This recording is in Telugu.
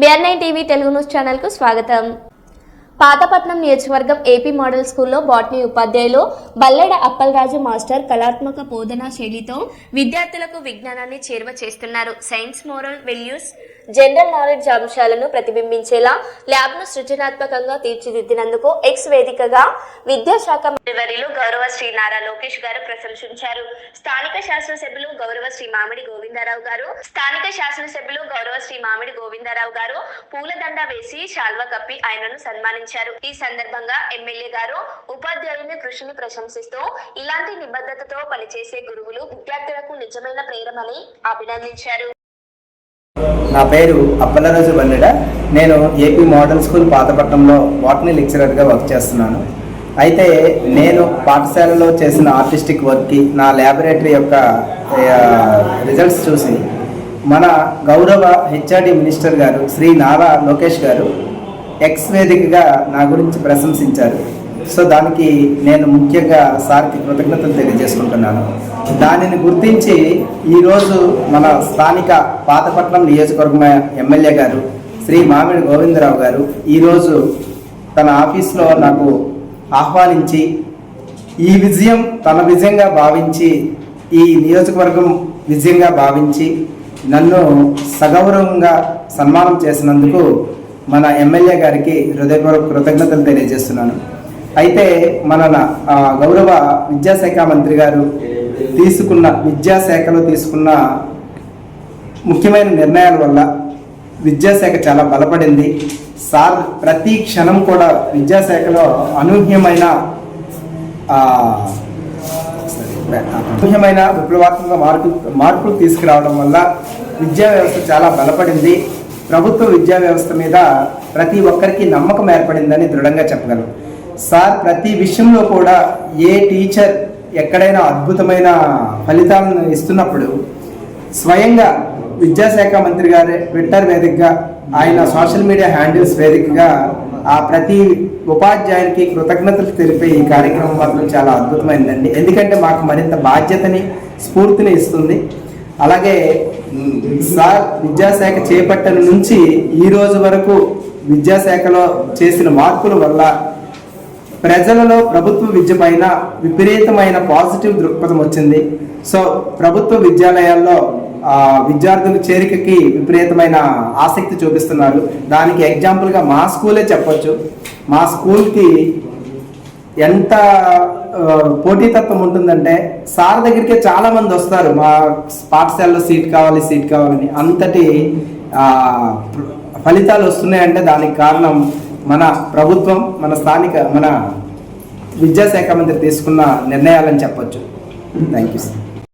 BR nine TV Telugu news ఛానల్కు స్వాగతం. పాతపట్నం నియోజకవర్గం ఏపీ మోడల్ స్కూల్లో బాటనీ ఉపాధ్యాయులు బల్లెడ అప్పలరాజు మాస్టర్ కళాత్మక బోధనా శైలితో విద్యార్థులకు విజ్ఞానాన్ని చేరువ చేస్తున్నారు. Science moral values general knowledge అంశాలను ప్రతిబింబించేలా ల్యాబ్ను సృజనాత్మకంగా తీర్చిదిద్దినందుకు ఎక్స్ వేదికగా విద్యాశాఖ మంత్రివర్యులు గౌరవ శ్రీ నారా లోకేష్ గారు ప్రశంసించారు. స్థానిక శాసనసభ్యులు గౌరవ శ్రీ మామిడి గోవిందరావు గారు స్థానిక శాసనసభ్యులు గౌరవ శ్రీ మామిడి గోవిందరావు గారు పూలదండ వేసి శాల్వ కప్పి ఆయనను సన్మానించారు. ఈ సందర్భంగా ఎమ్మెల్యే గారు ఉపాధ్యాయుని కృషిని ప్రశంసిస్తూ ఇలాంటి నిబద్ధతతో పనిచేసే గురువులు విద్యార్థులకు నిజమైన ప్రేరమని అభినందించారు. నా పేరు అప్పలరాజు బల్లెడ నేను ఏపీ మోడల్ స్కూల్ పాతపట్నంలో వాటిని లెక్చరర్గా వర్క్ చేస్తున్నాను. అయితే నేను పాఠశాలలో చేసిన ఆర్టిస్టిక్ వర్క్కి నా ల్యాబొరేటరీ యొక్క రిజల్ట్స్ చూసి మన గౌరవ హెచ్ఆర్డి మినిస్టర్ గారు శ్రీ నారా లోకేష్ గారు ఎక్స్ వేదికగా నా గురించి ప్రశంసించారు. సో దానికి నేను ముఖ్యంగా సార్కి కృతజ్ఞతలు తెలియజేసుకుంటున్నాను. దానిని గుర్తించి ఈరోజు మన స్థానిక పాతపట్నం నియోజకవర్గం ఎమ్మెల్యే గారు శ్రీ మామిడి గోవిందరావు గారు ఈరోజు తన ఆఫీస్లో నాకు ఆహ్వానించి ఈ విజయం తన విజయంగా భావించి ఈ నియోజకవర్గం విజయంగా భావించి నన్ను సగౌరవంగా సన్మానం చేసినందుకు మన ఎమ్మెల్యే గారికి హృదయపూర్వక కృతజ్ఞతలు తెలియజేస్తున్నాను. అయితే మన గౌరవ విద్యాశాఖ మంత్రి గారు తీసుకున్న విద్యాశాఖలో తీసుకున్న ముఖ్యమైన నిర్ణయాల వల్ల విద్యాశాఖ చాలా బలపడింది. సార్ ప్రతి క్షణం కూడా విద్యాశాఖలో అనూహ్యమైన అనూహ్యమైన విప్లవాత్మక మార్పులు మార్పులు తీసుకురావడం వల్ల విద్యా వ్యవస్థ చాలా బలపడింది. ప్రభుత్వ విద్యా వ్యవస్థ మీద ప్రతి ఒక్కరికి నమ్మకం ఏర్పడిందని దృఢంగా చెప్పగలను. సార్ ప్రతి విషయంలో కూడా ఏ టీచర్ ఎక్కడైనా అద్భుతమైన ఫలితాలను ఇస్తున్నప్పుడు స్వయంగా విద్యాశాఖ మంత్రి గారే ట్విట్టర్ వేదికగా ఆయన సోషల్ మీడియా హ్యాండిల్స్ వేదికగా ఆ ప్రతి ఉపాధ్యాయునికి కృతజ్ఞతలు తెలిపే ఈ కార్యక్రమం మాత్రం చాలా అద్భుతమైందండి. ఎందుకంటే మాకు మరింత బాధ్యతని స్ఫూర్తిని ఇస్తుంది. అలాగే సార్ విద్యాశాఖ చేపట్టిన నుంచి ఈ రోజు వరకు విద్యాశాఖలో చేసిన మార్పుల వల్ల ప్రజలలో ప్రభుత్వ విద్య పైన విపరీతమైన పాజిటివ్ దృక్పథం వచ్చింది. సో ప్రభుత్వ విద్యాలయాల్లో విద్యార్థుల చేరికకి విపరీతమైన ఆసక్తి చూపిస్తున్నారు. దానికి ఎగ్జాంపుల్గా మా స్కూలే చెప్పొచ్చు. మా స్కూల్కి ఎంత పోటీతత్వం ఉంటుందంటే సార్ దగ్గరికే చాలా మంది వస్తారు. మా పాఠశాలలో సీట్ కావాలి సీట్ కావాలని. అంతటి ఫలితాలు వస్తున్నాయంటే దానికి కారణం మన ప్రభుత్వం మన స్థానిక మన విద్యాశాఖ మంత్రి తీసుకున్న నిర్ణయాలని చెప్పొచ్చు. Thank you sir